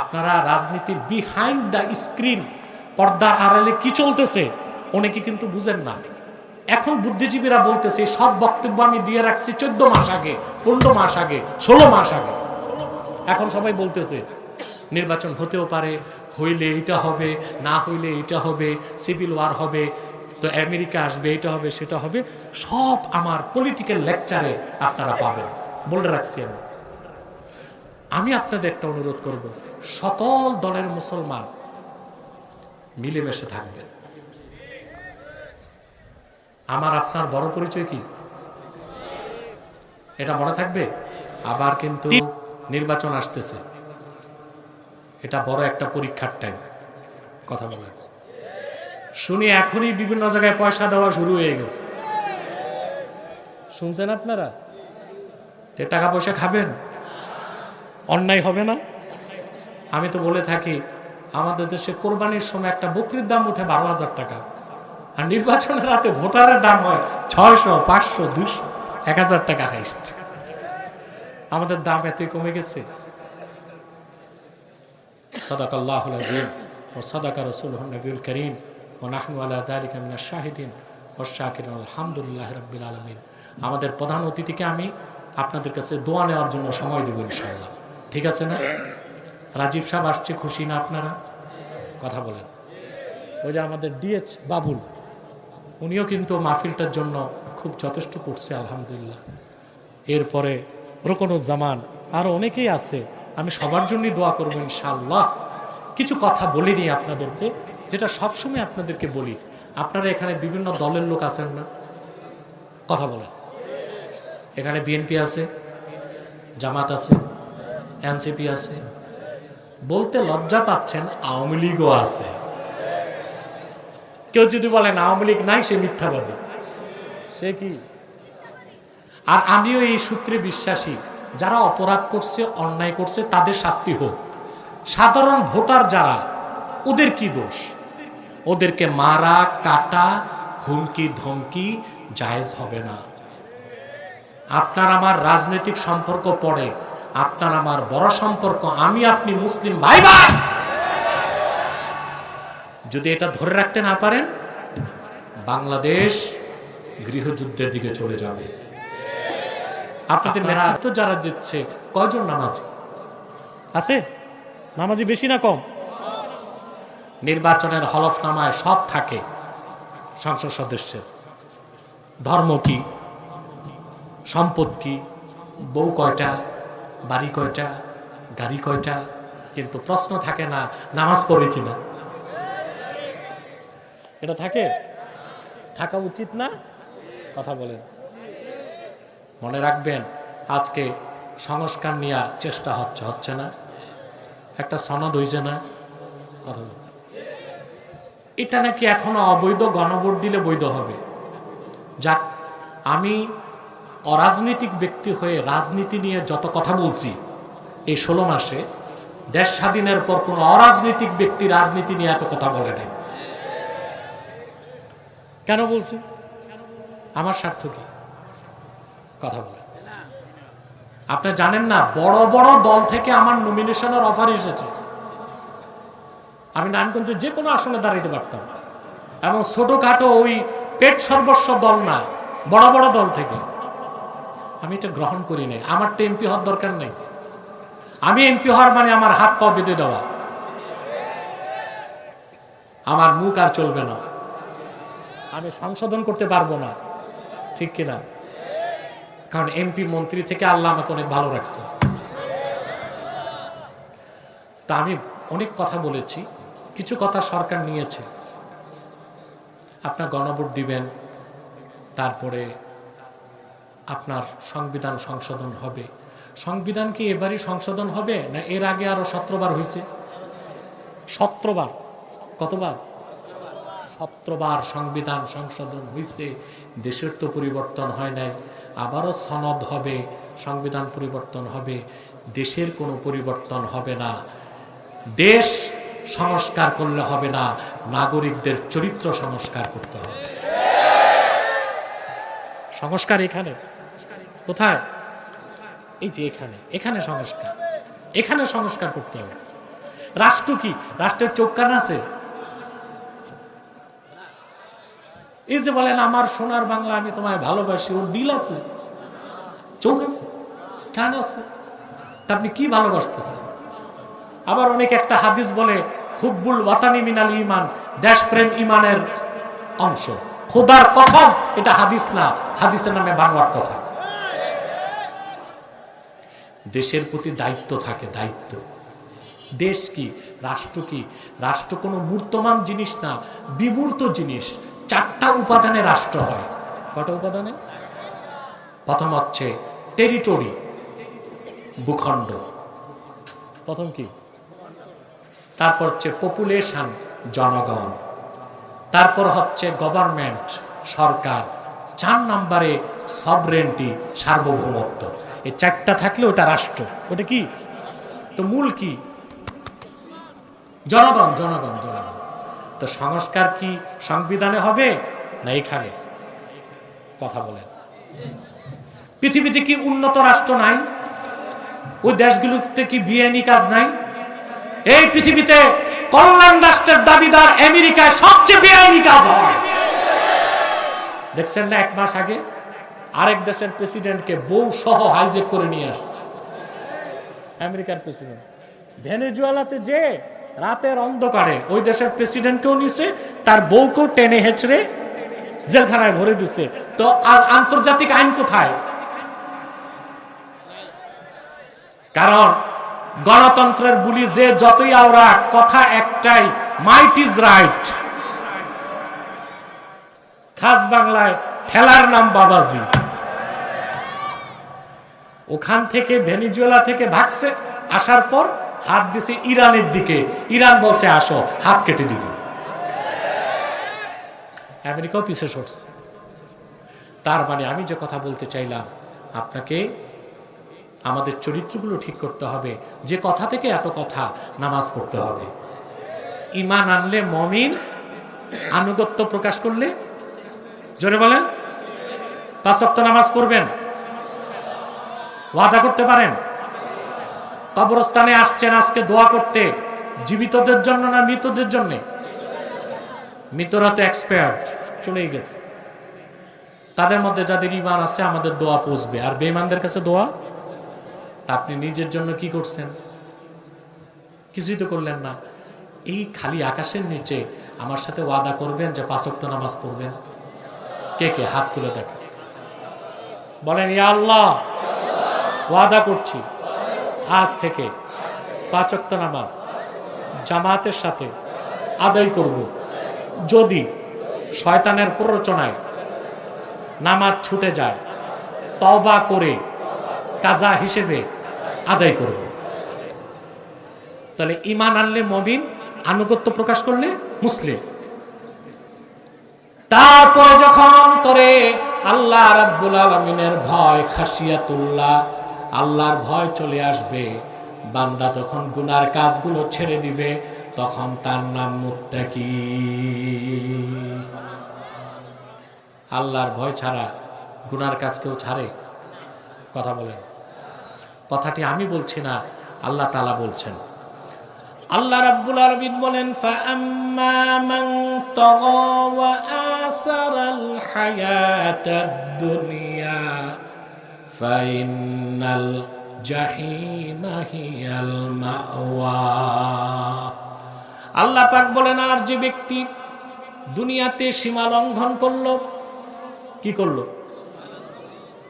আপনারা রাজনীতির behind the screen পর্দার আড়ালে কি চলতেছে, অনেকে কিন্তু বুঝেন না। এখন বুদ্ধিজীবীরা বলতেছে, সব বক্তব্য আমি দিয়ে রাখছি চোদ্দ মাস আগে, পনেরো মাস আগে, ষোলো মাস আগে। এখন সবাই বলতেছে, নির্বাচন হতেও পারে, হইলে এটা হবে, না হইলে এটা হবে সিভিল ওয়ার হবে, তো আমেরিকা আসবে এটা হবে, সেটা হবে, সব আমার পলিটিক্যাল লেকচারে আপনারা পাবেন। বলে রাখছি আমি। আমি আপনাদের একটা অনুরোধ করব সকল দলের মুসলমান মিলেমিশে থাকবেন আমার আপনার বড় পরিচয় কি? এটা মনে থাকবে? আবার কিন্তু নির্বাচন আসতেছে। এটা বড় একটা পরীক্ষার টাইম কথা বলে শুনি, এখনই বিভিন্ন জায়গায় পয়সা দেওয়া শুরু হয়ে গেছে। শুনছেন আপনারা? টাকা পয়সা খাবেন, অন্যায় হবে না? আমি তো বলে থাকি, আমাদের দেশে কোরবানির সময় একটা বকরির দাম উঠে বারো হাজার টাকা। আর নির্বাচনের রাতে ভোটারের দাম হয় ছয়শো, পাঁচশো, দুইশো, এক হাজার টাকা হাইস্ট। আমাদের দাম এতই কমে গেছে। সদাকাল্লাহ আজিম ও সদাকা রসুল নবীল করিম ও নাহনু আল্লাহ শাহিদিন ও শাকির আলহামদুলিল্লাহ রব্বিল আলমিন। আমাদের প্রধান অতিথিকে আমি আপনাদের কাছে দোয়া নেওয়ার জন্য সময় দেবো ইনশাল্লাহ ঠিক আছে না? রাজীব সাহেব আসছে, খুশি না আপনারা? কথা বলেন। ওই যে আমাদের ডিএচ বাবুল, উনিও কিন্তু মাহফিলটার জন্য খুব যথেষ্ট করছে, আলহামদুলিল্লাহ। এরপরে রোকনুজ্জামান আরও অনেকেই আছে, আমি সবার জন্যই দোয়া করব ইনশাল্লাহ কিছু কথা বলিনি আপনাদেরকে, যেটা সবসময় আপনাদেরকে বলি। আপনারা এখানে বিভিন্ন দলের লোক আছেন না? কথা বলেন। এখানে বিএনপি আছে, জামাত আছে, এনসিপি আছে বলতে লজ্জা পাচ্ছেন আওয়ামী লীগও আছে। কেউ যদি বলেন আওয়ামী লীগ নাই, সে মিথ্যাবাদী। সে কি? আর আমিও এই সূত্রে বিশ্বাসী, যারা অপরাধ করছে, অন্যায় করছে, তাদের শাস্তি হোক। সাধারণ ভোটার যারা, ওদের কি দোষ? ওদেরকে মারা, কাটা, হুমকি, ধমকি জায়েজ হবে না। আপনার আমার রাজনৈতিক সম্পর্ক পড়ে আপনার আমার বড় সম্পর্ক আমি আপনি মুসলিম ভাই ভাই যদি এটা ধরে রাখতে না পারেন বাংলাদেশ গৃহযুদ্ধের দিকে চলে যাবে। আপনাদের নেতৃত্ব যারা জিতছে কয়জন নামাজি? আছে? নামাজি বেশি না কম? নির্বাচনের হলফনামায় সব থাকে সংসদ সদস্যের। ধর্ম কি? সম্পদ কি? বউ কয়টা? বাড়ি কয়টা, গাড়ি কয়টা, কিন্তু প্রশ্ন থাকে না, নামাজ পড়ে কিনা। এটা থাকে? থাকা উচিত না? কথা বলেন। মনে রাখবেন, আজকে সংস্কার নেওয়া চেষ্টা হচ্ছে হচ্ছে না। একটা সনদ হয়েছে না? কথা। এটা নাকি এখনও অবৈধ গণভোট দিলে বৈধ হবে? যাক, আমি অরাজনৈতিক ব্যক্তি হয়ে রাজনীতি নিয়ে যত কথা বলছি, এই ষোলো মাসে দেশ স্বাধীনের পর কোনো অরাজনৈতিক ব্যক্তি রাজনীতি নিয়ে এত কথা বলে নাই। কেন বলছি? আমার স্বার্থ কি? কথা বলে আপনি জানেন না, বড় বড় দল থেকে আমার নমিনেশনের অফার এসেছে। আমি নারায়ণগঞ্জে যে কোনো আসনে দাঁড়াইতে পারতাম। এবং ছোটখাটো ওই পেট সর্বস্ব দল না, বড় বড় দল থেকে। আমি এটা গ্রহণ করি নাই। আমার তো এমপি হওয়ার দরকার নেই। আমি এমপি হওয়ার মানে আমার হাত পা বেঁধে দেওয়া। আমার মুখ আর চলবে না। আমি সংশোধন করতে পারব না। ঠিক কিনা? কারণ এমপি মন্ত্রী থেকে আল্লাহ আমাকে অনেক ভালো রাখছে। তা আমি অনেক কথা বলেছি। কিছু কথা সরকার নিয়েছে। আপনার গণভোট দিবেন। তারপরে আপনার সংবিধান সংশোধন হবে। সংবিধান কি এবারই সংশোধন হবে, না এর আগে আরও সতেরোবার হয়েছে? সতেরোবার। কতবার? সতেরোবার সংবিধান সংশোধন হয়েছে, দেশের তো পরিবর্তন হয় নাই, আবারও সনদ হবে, সংবিধান পরিবর্তন হবে, দেশের কোনো পরিবর্তন হবে না। দেশ সংস্কার করলে হবে না, নাগরিকদের চরিত্র সংস্কার করতে হবে। সংস্কার এখানে? কোথায়? এই যে এখানে। এখানে সংস্কার। এখানে সংস্কার করতে হবে। রাষ্ট্র কি? রাষ্ট্রের চোখ কান আছে? এই যে বলেন, আমার সোনার বাংলা আমি তোমায় ভালোবাসি। ওর দিল আছে? চোখ আছে? কান আছে? তা আপনি কি ভালোবাসতেছেন? আবার অনেক একটা হাদিস বলে, হুব্বুল ওয়াতানি মিনাল ইমান। দেশপ্রেম ইমানের অংশ। খোদার কসম, এটা হাদিস না। হাদিসের নামে বাংলার কথা। দেশের প্রতি দায়িত্ব থাকে, দায়িত্ব। দেশ কি, রাষ্ট্র কি? রাষ্ট্র কোনো মূর্তমান জিনিস না, বিমূর্ত জিনিস। চারটা উপাদানে রাষ্ট্র হয়। কটা উপাদানে? প্রথম হচ্ছে টেরিটরি ভূখণ্ড। প্রথম কি? তারপর হচ্ছে পপুলেশন জনগণ। তারপর হচ্ছে গভর্নমেন্ট সরকার, চার নম্বরে সবরেন্টি সার্বভৌমত্ব। এই চারটা থাকলে ওটা রাষ্ট্র। ওটা কি? তো মূল কি? জনগণ জনগণ জনগণ। তো সংস্কার কি সংবিধানে হবে না এখানে? কথা বলেন। পৃথিবীতে কি উন্নত রাষ্ট্র নাই? ওই দেশগুলোতে কি বিএনই কাজ নাই? এই পৃথিবীতে কল্যাণ রাষ্ট্রের দাবিদার আমেরিকায় সবচেয়ে বেআইনি কাজ হয় দেখছেন না, এক মাস আগে আরেক দেশের প্রেসিডেন্টকে বউ সহ হাইজেক করে নিয়ে আসছে। আমেরিকার প্রেসিডেন্ট। ভেনেজুয়েলাতে যে রাতের অন্ধকারে ওই দেশের প্রেসিডেন্টকেও নিছে, তার বউকেও টেনে হেঁচড়ে জেলখানায় ভরে দিছে। তো আর আন্তর্জাতিক আইন কোথায়? কারণ গণতন্ত্রের বুলি যে যতই আওরা কথা একটাই মাইট ইজ রাইট খাস বাংলায় ঠেলার নাম বাবাজি। ওখান থেকে ভেনিজুয়েলা থেকে ভাগছে, আসার পর হাত দিছে ইরানের দিকে। ইরান বলছে, আসো, হাত কেটে দিব। আমেরিকাও পিছিয়ে সরছে। তার মানে আমি যে কথা বলতে চাইলাম, আপনাকে আমাদের চরিত্রগুলো ঠিক করতে হবে, যে কথা থেকে এত কথা নামাজ পড়তে হবে। ইমান আনলে মমিন আনুগত্য প্রকাশ করলে, জোরে বলেন, পাঁচ ওয়াক্ত নামাজ পড়বেন, ওয়াদা করতে পারেন, কবরস্থানে আসছেন আজকে দোয়া করতে, জীবিতদের জন্য না মৃতদের জন্য? মৃতরা তো এক্সপায়ার্ড চলেই গেছে। তাদের মধ্যে যাদের ইমান আছে, আমাদের দোয়া পৌঁছবে। আর বেঈমানদের কাছে দোয়া? তা আপনি নিজের জন্য কি করছেন? কিছুই তো করলেন না। এই খালি আকাশের নিচে আমার সাথে ওয়াদা করবেন যে পাঁচক্ত নামাজ পড়বেন। কে কে? হাত তুলে দেখেন। বলেন, ইয়া আল্লাহ, ওয়াদা করছি। আজ থেকে পাঁচক্ত নামাজ জামাতের সাথে আদায় করব। যদি শয়তানের প্ররোচনায় নামাজ ছুটে যায় তবা করে কাজা হিসেবে আদায় করব। তাহলে ইমান আনলে মবিন আনুগত্য প্রকাশ করলে মুসলিম। তারপরে যখন অন্তরে আল্লাহ রাব্বুল আলমিনের ভয়, খাসিয়াতুল্লাহ, আল্লাহর ভয় চলে আসবে, বান্দা তখন গুনার কাজগুলো ছেড়ে দিবে, তখন তার নাম মুত্তাকি। আল্লাহর ভয় ছাড়া গুনার কাজ কেউ ছাড়ে? কথা বলেন। কথাটি আমি বলছি না, আল্লাহ তালা বলছেন। আল্লাহ রাব্বুল আলামিন বলেন ওয়া দুনিয়া আল্লাহ পাক বলেন, আর যে ব্যক্তি দুনিয়াতে সীমা লঙ্ঘন করল, কি করল?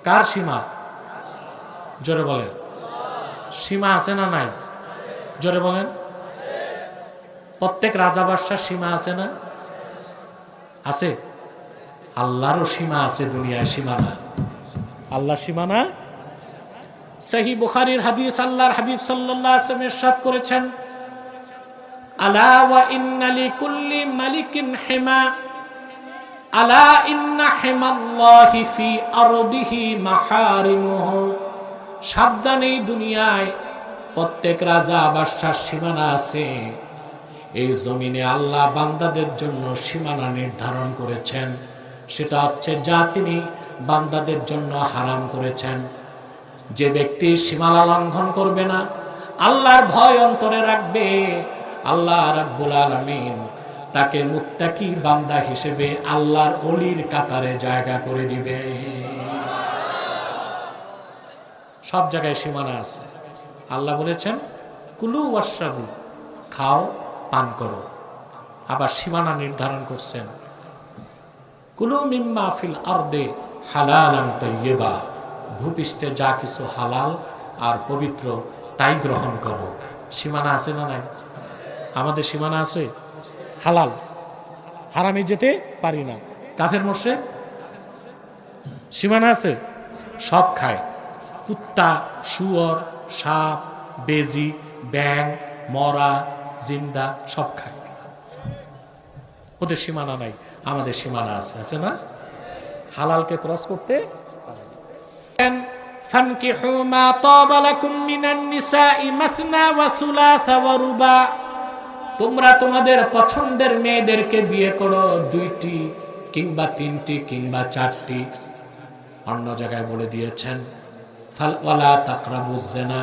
কার সীমা? জোরে বলেন। সীমা আছে না নাই? জোরে বলেন। প্রত্যেক রাজা বাদশার সীমা আছে না? আছে। আল্লাহরও সীমা আছে দুনিয়ায়, সীমা না। আল্লাহর সীমা না? সহি বুখারীর হাদিস আল্লাহর হাবিব সাল্লাল্লাহু আলাইহি ওয়াসাল্লাম ইরশাদ করেছেন। আলা ওয়া ইন্না লিকুল্লি মালিকিন হিমা। আলা ইন্না হিমাল্লাহি ফি আরদিহি মাহারিমুহু। সাবধানে দুনিয়ায় প্রত্যেক রাজা বাদশার সীমানা আছে। এই জমিনে আল্লাহ বান্দাদের জন্য সীমানা নির্ধারণ করেছেন। সেটা হচ্ছে যা তিনি বান্দাদের জন্য হারাম করেছেন। যে ব্যক্তি সীমানা লঙ্ঘন করবে না, আল্লাহর ভয় অন্তরে রাখবে। আল্লাহ রাব্বুল আলামিন তাকে মুত্তাকি বান্দা হিসেবে আল্লাহর অলির কাতারে জায়গা করে দিবে সব জায়গায় সীমানা আছে। আল্লাহ বলেছেন, কুলু ওয়াসাবু খাও, পান করো। আবার সীমানা নির্ধারণ করছেন, কুলু মিম্মা ফিল আরদে হালালান তৈয়বা ভূপৃষ্ঠে যা কিছু হালাল আর পবিত্র তাই গ্রহণ করো। সীমানা আছে না নাই? আমাদের সীমানা আছে? হালাল। হারামে যেতে পারি না। কাফের মোশে সীমানা আছে? সব খায়। কুত্তা শুয়োর সাপ বেজি ব্যাং মরা জিন্দা সব খায় ওদের সীমানা নাই আমাদের সীমানা আছে আছে না হালালকে ক্রস করতে فانكحوا ما طاب لكم من النساء مثنى وثلاث ورباع তোমরা তোমাদের পছন্দের মেয়েদেরকে বিয়ে করো দুইটি কিংবা তিনটি কিংবা চারটি অন্য জায়গায় বলে দিয়েছেন ফালওয়ালা তাকরাবু জেনা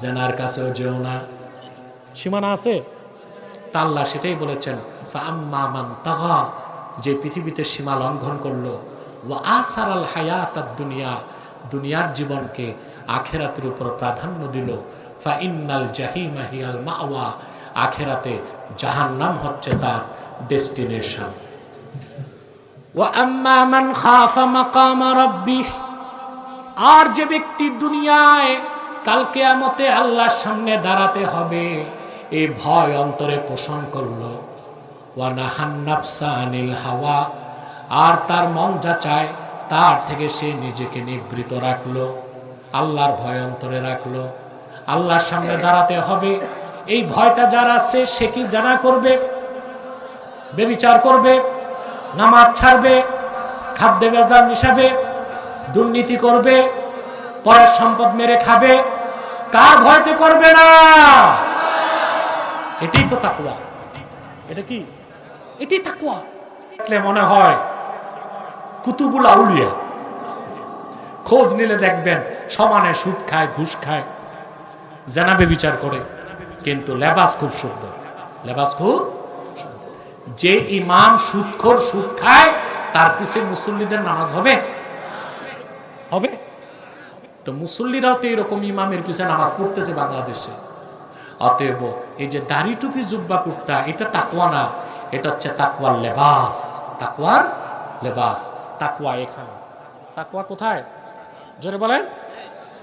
জেনার কাছেও যেও না। সীমানা আছে? তা আল্লাহ সেটাই বলেছেন ফাম্মা মান তাগা যে পৃথিবীতে সীমা লঙ্ঘন করল। ওয়া আসার আল হায়াত দুনিয়া দুনিয়ার জীবনকে আখেরাতের উপর প্রাধান্য দিল। ফা ইন্নাল জাহিমা হিয়াল মাওয়া আখেরাতে জাহান্নাম হচ্ছে তার ডেস্টিনেশন। ওয়া আম্মা মান খাফা মাকামা রাব্বিহ আর যে ব্যক্তি দুনিয়ায় কালকে আমতে আল্লাহর সামনে দাঁড়াতে হবে এই ভয় অন্তরে পোষণ করল। আনিল হাওয়া, আর তার মন যা চায় তার থেকে সে নিজেকে নিবৃত রাখল, আল্লাহর ভয় অন্তরে রাখল। আল্লাহর সামনে দাঁড়াতে হবে, এই ভয়টা যার আছে সে কি জানা করবে? বেবিচার করবে, নামাজ ছাড়বে, খাদ্যে বেজার মিশাবে দুর্নীতি করবে, পরের সম্পদ মেরে খাবে, কার ভয়তে করবে না? এটাই তো তাকুয়া এটা কি? এটাই তাকুয়া দেখলে মনে হয় কুতুবুল আউলিয়া। খোঁজ নিলে দেখবেন সমানে সুদ খায়, ঘুষ খায়, জানাবে বিচার করে। কিন্তু লেবাস খুব সুন্দর। লেবাস খুব যে ইমাম সুদখোর সুদ খায়, তার পিছে মুসল্লিদের নামাজ হবে? হবে? তো মুসল্লিরাও তো এরকম ইমামের পিছনে নামাজ পড়তেছে বাংলাদেশে। অতএব এই যে দাড়ি টুপি জুব্বা কুর্তা, এটা তাকুয়া না, এটা হচ্ছে তাকুয়ার লেবাস। তাকুয়ার লেবাস। তাকুয়া এখানে। তাকুয়া কোথায়? জোরে বলেন।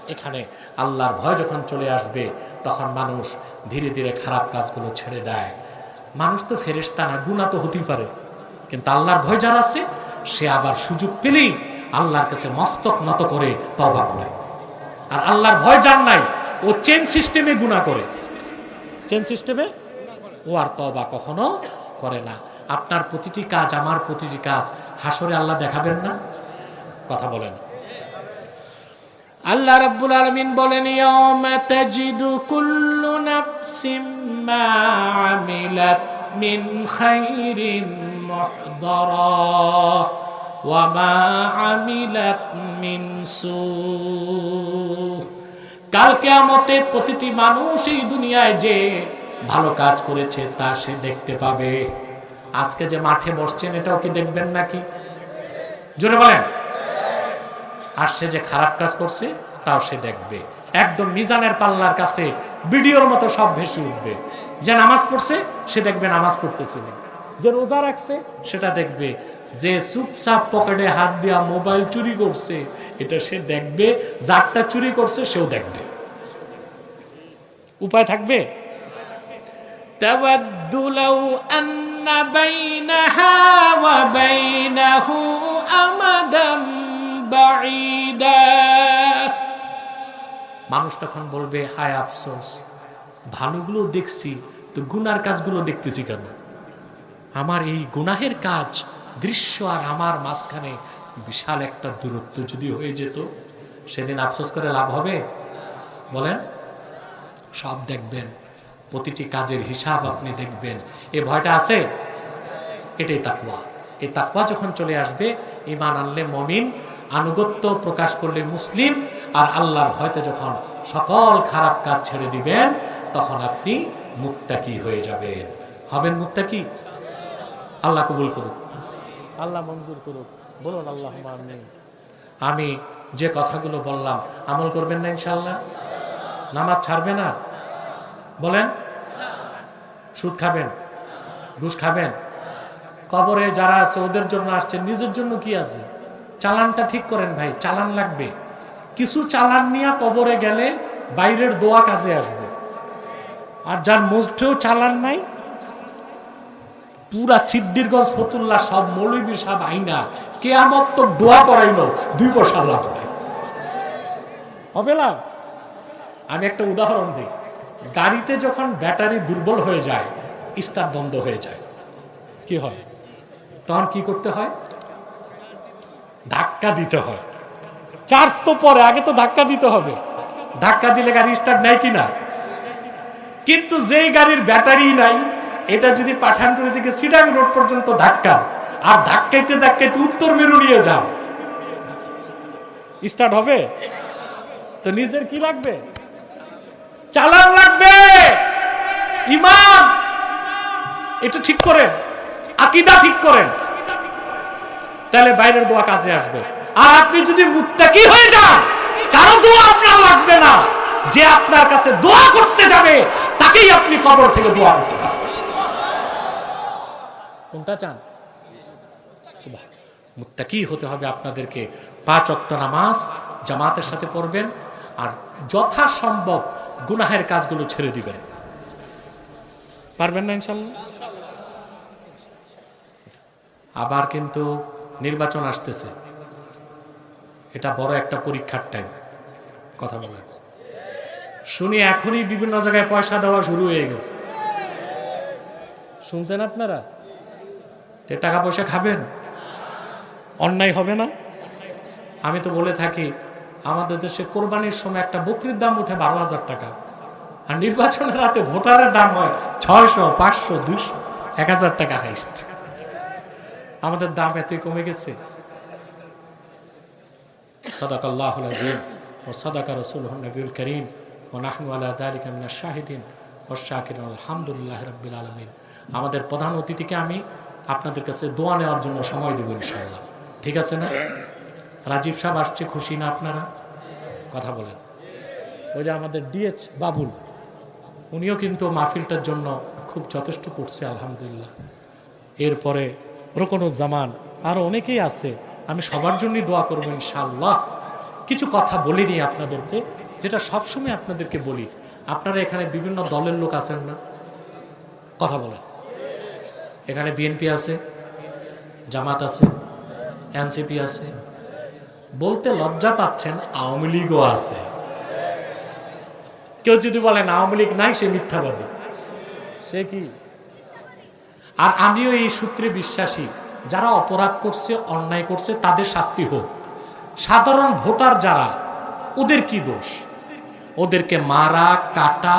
এখানে। আল্লাহর ভয় যখন চলে আসবে, তখন মানুষ ধীরে ধীরে খারাপ কাজগুলো ছেড়ে দেয়। মানুষ তো ফেরেস্তা না গুণা তো হতেই পারে। কিন্তু আল্লাহর ভয় যার আছে, সে আবার সুযোগ পেলেই আল্লাহর কাছে মস্তক নত করে তবা করে। আর আল্লাহর ভয় যার নাই, ও চেন সিস্টেমে গুণা করে। চেন সিস্টেমে ও আর তবা কখনো করে না। আপনার প্রতিটি কাজ, আমার প্রতিটি কাজ, হাসরে আল্লাহ দেখাবেন না? কথা বলেন। আল্লাহ রাব্বুল আলামিন বলেন, ইয়াউমা তাজিদু কুল্লু নাফসিম মা আমিলাত মিন খাইরিন মুহদারা। ওয়া মা আমিলাত প্রতিটি মানুষ এই দুনিয়ায় যে ভালো কাজ করেছে, তা সে দেখতে পাবে। আজকে যে মাঠে বসছেন, এটাও কি দেখবেন নাকি? জোরে বলেন। আর সে যে খারাপ কাজ করছে, তাও সে দেখবে। একদম মিজানের পাল্লার কাছে ভিডিওর মতো সব ভেসে উঠবে। যে নামাজ পড়ছে, সে দেখবে নামাজ পড়তেছিল যে রোজা রাখছে, সেটা দেখবে। যে চুপচাপ পকেটে হাত দিয়া মোবাইল চুরি করছে এটা সে দেখবে যারটা চুরি করছে সেও দেখবে। উপায় থাকবে? মানুষ তখন বলবে হায় আফসোস ভালোগুলো দেখছি তো গুনার কাজগুলো দেখতেছি কেন? আমার এই গুনাহের কাজ দৃশ্য আর আমার মাঝখানে বিশাল একটা দূরত্ব যদি হয়ে যেত, সেদিন আফসোস করে লাভ হবে? বলেন, সব দেখবেন, প্রতিটি কাজের হিসাব আপনি দেখবেন। এ ভয়টা আছে? এটাই তাকুয়া এই তাকুয়া যখন চলে আসবে ইমান আনলে মমিন, আনুগত্য প্রকাশ করলে মুসলিম, আর আল্লাহর ভয়তে যখন সকল খারাপ কাজ ছেড়ে দিবেন, তখন আপনি মুত্তাকি হয়ে যাবেন। হবেন মুত্তাকি? আল্লাহ কবুল করুক। আল্লাহ মঞ্জুর করুক। বলুন আল্লাহ আমি যে কথাগুলো বললাম, আমল করবেন না ইনশাল্লাহ নামাজ ছাড়বেন না বলেন। সুদ খাবেন? ঘুষ খাবেন? কবরে যারা আছে, ওদের জন্য আসছে নিজের জন্য কি আছে? চালানটা ঠিক করেন ভাই, চালান লাগবে। কিছু চালান নিয়ে কবরে গেলে বাইরের দোয়া কাজে আসবে। আর যার মুঠেও চালান নাই পুরা সিদ্দিরগঞ্জ ফতুল্লাহ সব মৌলবী আইনা কে কেয়ামত তো দোয়া করাইল, দুই পয়সা লাভ নাই। হবে না আমি একটা উদাহরণ দিই। গাড়িতে যখন ব্যাটারি দুর্বল হয়ে যায়, স্টার্ট বন্ধ হয়ে যায়, কি হয়? তখন কি করতে হয়? ধাক্কা দিতে হয়। চার্জ তো পরে, আগে তো ধাক্কা দিতে হবে। ধাক্কা দিলে গাড়ি স্টার্ট নেয় কি না কিন্তু যেই গাড়ির ব্যাটারি নাই এটা যদি পাঠানপুরি থেকে সিডাং রোড পর্যন্ত ধাক্কা, আর ধাক্কাইতে ধাক্কাইতে উত্তর মেরু নিয়ে যাও। স্টার্ট হবে? তো নিজের কি লাগবে? চালান লাগবে! এটা ঠিক করেন। আকিদা ঠিক করেন। তাহলে বাইরের দোয়া কাজে আসবে। আর আপনি যদি মুত্তাকি হয়ে যান, কারও দোয়া আপনার লাগবে না। যে আপনার কাছে দোয়া করতে যাবে, তাকেই আপনি কবর থেকে দোয়া করতে কোনটা চান। মুত্তাকি হতে হবে আপনাদেরকে। পাঁচ অক্ত নামাজ জামাতের সাথে পড়বেন আর যথাসম্ভব গুনাহের কাজগুলো ছেড়ে দিবেন। পারবেন না ইনশাল্লাহ আবার কিন্তু নির্বাচন আসতেছে। এটা বড় একটা পরীক্ষার টাইম কথা বলেন। শুনি এখনই বিভিন্ন জায়গায় পয়সা দেওয়া শুরু হয়ে গেছে। শুনছেন আপনারা? টাকা পয়সা খাবেন? অন্যায় হবে না? আমি তো বলে থাকি আমাদের দেশে কোরবানির সময় একটা বকরির দাম উঠে বারো হাজার টাকা আর নির্বাচনের রাতে ভোটারের দাম হয় ছয়শো পাঁচশো দুইশো এক হাজার টাকা হাইস্ট। আমাদের দাম এতে কমে গেছে। সাদাক আল্লাহ ও সাদাকা রসুল নবীল করিম ও নাহমুআলা দারিক শাহিদিন ও শাকির আলহামদুলিল্লাহ রবিল আলমিন। আমাদের প্রধান অতিথিকে আমি আপনাদের কাছে দোয়া নেওয়ার জন্য সময় দেব ইনশাআল্লাহ। ঠিক আছে না? রাজীব সাহেব আসছে, খুশি না আপনারা? কথা বলেন। ওই যে আমাদের ডিএচ বাবুল, উনিও কিন্তু মাহফিলটার জন্য খুব যথেষ্ট করছে, আলহামদুলিল্লাহ। এরপরে রোকনুজ্জামান আরও অনেকেই আছে। আমি সবার জন্যই দোয়া করব ইনশাল্লাহ কিছু কথা বলিনি আপনাদেরকে, যেটা সবসময় আপনাদেরকে বলি। আপনারা এখানে বিভিন্ন দলের লোক আছেন না? কথা বলেন। এখানে বিএনপি আছে জামাত আছে এনসিপি আছে। বলতে লজ্জা পাচ্ছেন আওয়ামী লীগও আছে। কেউ যদি বলেন আওয়ামী লীগ নাই সে মিথ্যাবাদী। সে কি? আর আমিও এই সূত্রে বিশ্বাসী যারা অপরাধ করছে অন্যায় করছে তাদের শাস্তি হোক। সাধারণ ভোটার যারা ওদের কি দোষ? ওদেরকে মারা কাটা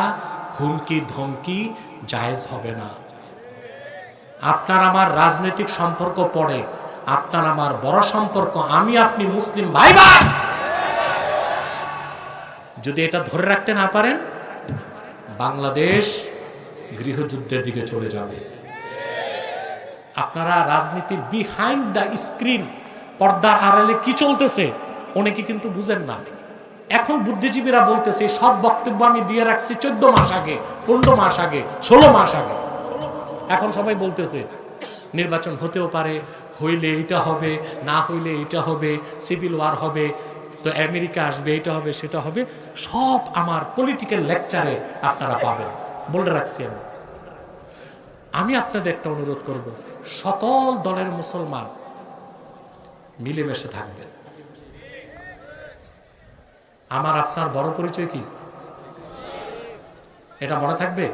হুমকি ধমকি জায়েজ হবে না। আপনার আমার রাজনৈতিক সম্পর্ক পড়ে, আপনার আমার বড় সম্পর্ক, আমি আপনি মুসলিম ভাই ভাই যদি এটা ধরে রাখতে না পারেন, বাংলাদেশ গৃহযুদ্ধের দিকে চলে যাবে। আপনারা রাজনীতির বিহাইন্ড দ্য স্ক্রিন পর্দার আড়ালে কি চলতেছে, অনেকে কিন্তু বুঝেন না। এখন বুদ্ধিজীবীরা বলতেছে সব বক্তব্য আমি দিয়ে রাখছি চোদ্দ মাস আগে, পনেরো মাস আগে, ষোলো মাস আগে। এখন সবাই বলতেছে, নির্বাচন হতেও পারে, হইলে এটা হবে, না হইলে এটা হবে সিভিল ওয়ার হবে, তো আমেরিকা আসবে এটা হবে, সেটা হবে, সব আমার পলিটিক্যাল লেকচারে আপনারা পাবেন। বলে রাখছি আমি। আমি আপনাদের একটা অনুরোধ করব, সকল দলের মুসলমান মিলেমিশে থাকবেন। আমার আপনার বড় পরিচয় কি? এটা মনে থাকবে?